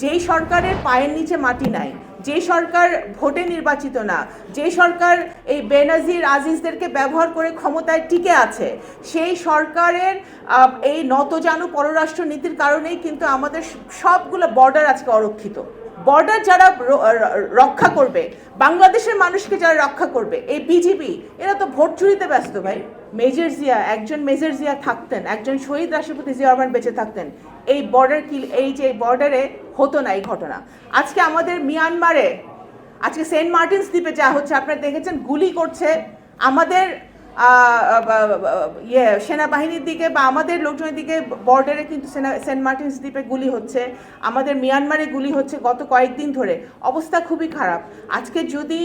যেই সরকারের পায়ের নিচে মাটি নাই যে সরকার ভোটে নির্বাচিত না যে সরকার এই বেনাজির আজিজদেরকে ব্যবহার করে ক্ষমতায় টিকে আছে, সেই সরকারের এই নতজানু পররাষ্ট্র নীতির কারণেই কিন্তু আমাদের সবগুলো বর্ডার আজকে অরক্ষিত। বর্ডার যারা রক্ষা করবে, বাংলাদেশের মানুষকে যারা রক্ষা করবে, এই বিজিবি এরা তো ভোট চুরিতে ব্যস্ত ভাই। মেজর জিয়া, একজন মেজর জিয়া থাকতেন, একজন শহীদ রাষ্ট্রপতি জিয়া রহমান বেঁচে থাকতেন। এই বর্ডার কিল এই যে বর্ডারে হতো না এই ঘটনা। আজকে আমাদের মিয়ানমারে আজকে সেন্ট মার্টিনস দ্বীপে যা হচ্ছে, আপনারা দেখেছেন, গুলি করছে আমাদের ইয়ে সেনাবাহিনীর দিকে বা আমাদের লোকজনের দিকে বর্ডারে কিন্তু সেনা, সেন্ট মার্টিনস দ্বীপে গুলি হচ্ছে, আমাদের মিয়ানমারে গুলি হচ্ছে গত কয়েকদিন ধরে। অবস্থা খুবই খারাপ। আজকে যদি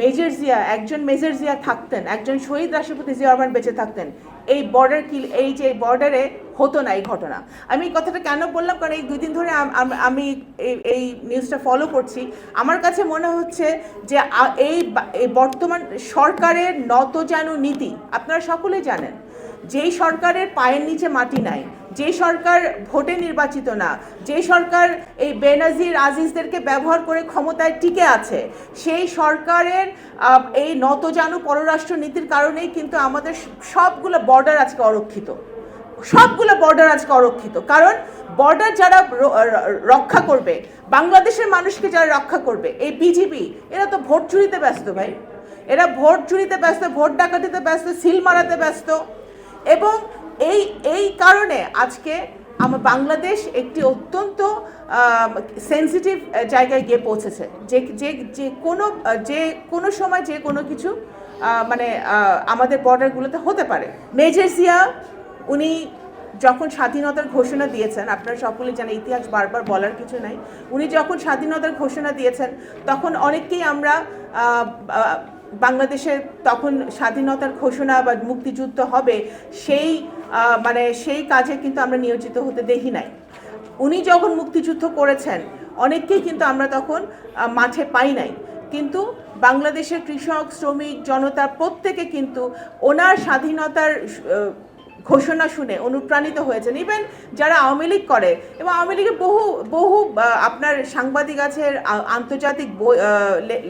মেজর জিয়া, একজন মেজর জিয়া থাকতেন, একজন শহীদ রাষ্ট্রপতি জিয়া বেঁচে থাকতেন, এই বর্ডার কিল এই যে বর্ডারে হতো না এই ঘটনা। আমি এই কথাটা কেন বললাম? কারণ এই দুই দিন ধরে আম- এই- নিউজটা ফলো করছি। আমার কাছে মনে হচ্ছে যে এই বর্তমান সরকারের নতজানু নীতি, আপনারা সকলেই জানেন, যেই সরকারের পায়ের নিচে মাটি নাই যে সরকার ভোটে নির্বাচিত না যে সরকার এই বেনাজির আজিজদেরকে ব্যবহার করে ক্ষমতায় টিকে আছে, সেই সরকারের এই নতজানু পররাষ্ট্র নীতির কারণেই কিন্তু আমাদের সবগুলো বর্ডার আজকে অরক্ষিত। সবগুলো বর্ডার আজকে অরক্ষিত। কারণ বর্ডার যারা রক্ষা করবে, বাংলাদেশের মানুষকে যারা রক্ষা করবে, এই বিজিবি এরা তো ভোট চুরিতে ব্যস্ত ভাই। এরা ভোট চুরিতে ব্যস্ত, ভোট ডাকাতিতে ব্যস্ত, সিল মারাতে ব্যস্ত। এবং এই এই কারণে আজকে আমার বাংলাদেশ একটি অত্যন্ত সেন্সিটিভ জায়গায় গিয়ে পৌঁছেছে। যে যে যে কোনো যে কোনো সময় যে কোনো কিছু মানে আমাদের বর্ডারগুলোতে হতে পারে। মেজর জিয়া উনি যখন স্বাধীনতার ঘোষণা দিয়েছেন, আপনারা সকলে জানেন, ইতিহাস বারবার বলার কিছু নাই, উনি যখন স্বাধীনতার ঘোষণা দিয়েছেন, তখন অনেককেই আমরা বাংলাদেশের তখন স্বাধীনতার ঘোষণা বা মুক্তিযুদ্ধ হবে, সেই মানে সেই কাজে কিন্তু আমরা নিয়োজিত হতে দেখি নাই। উনি যখন মুক্তিযুদ্ধ করেছেন, অনেককেই কিন্তু আমরা তখন মাঠে পাই নাই। কিন্তু বাংলাদেশের কৃষক, শ্রমিক, জনতা প্রত্যেকে কিন্তু ওনার স্বাধীনতার ঘোষণা শুনে অনুপ্রাণিত হয়েছেন। ইভেন যারা আওয়ামী লীগ করে, এবং আওয়ামী লীগের বহু বহু আপনার সাংবাদিক আছে আন্তর্জাতিক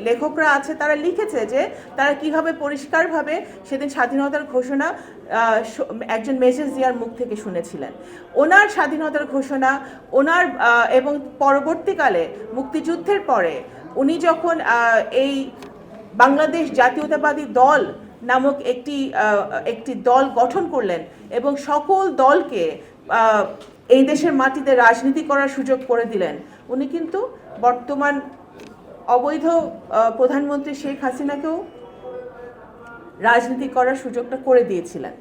লেখকরা আছে, তারা লিখেছে যে তারা কীভাবে পরিষ্কারভাবে সেদিন স্বাধীনতার ঘোষণা একজন মেজর জিয়ার মুখ থেকে শুনেছিলেন। ওনার স্বাধীনতার ঘোষণা, ওনার এবং পরবর্তীকালে মুক্তিযুদ্ধের পরে উনি যখন এই বাংলাদেশ জাতীয়তাবাদী দল নামক একটি একটি দল গঠন করলেন এবং সকল দলকে এই দেশের মাটিতে রাজনীতি করার সুযোগ করে দিলেন। উনি কিন্তু বর্তমান অবৈধ প্রধানমন্ত্রী শেখ হাসিনাকেও রাজনীতি করার সুযোগটা করে দিয়েছিলেন।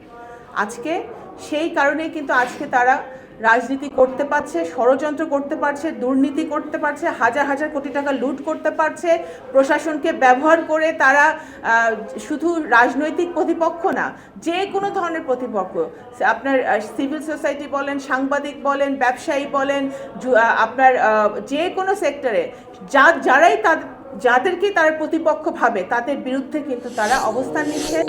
আজকে সেই কারণেই কিন্তু আজকে তারা রাজনীতি করতে পারছে, ষড়যন্ত্র করতে পারছে, দুর্নীতি করতে পারছে, হাজার হাজার কোটি টাকা লুট করতে পারছে, প্রশাসনকে ব্যবহার করে তারা শুধু রাজনৈতিক প্রতিপক্ষ না, যে কোনো ধরনের প্রতিপক্ষ, আপনার সিভিল সোসাইটি বলেন, সাংবাদিক বলেন, ব্যবসায়ী বলেন আপনার যে কোনো সেক্টরে যা যারাই তাদের যাদেরকে তারা প্রতিপক্ষ ভাবে, তাদের বিরুদ্ধে কিন্তু তারা অবস্থান নিচ্ছে।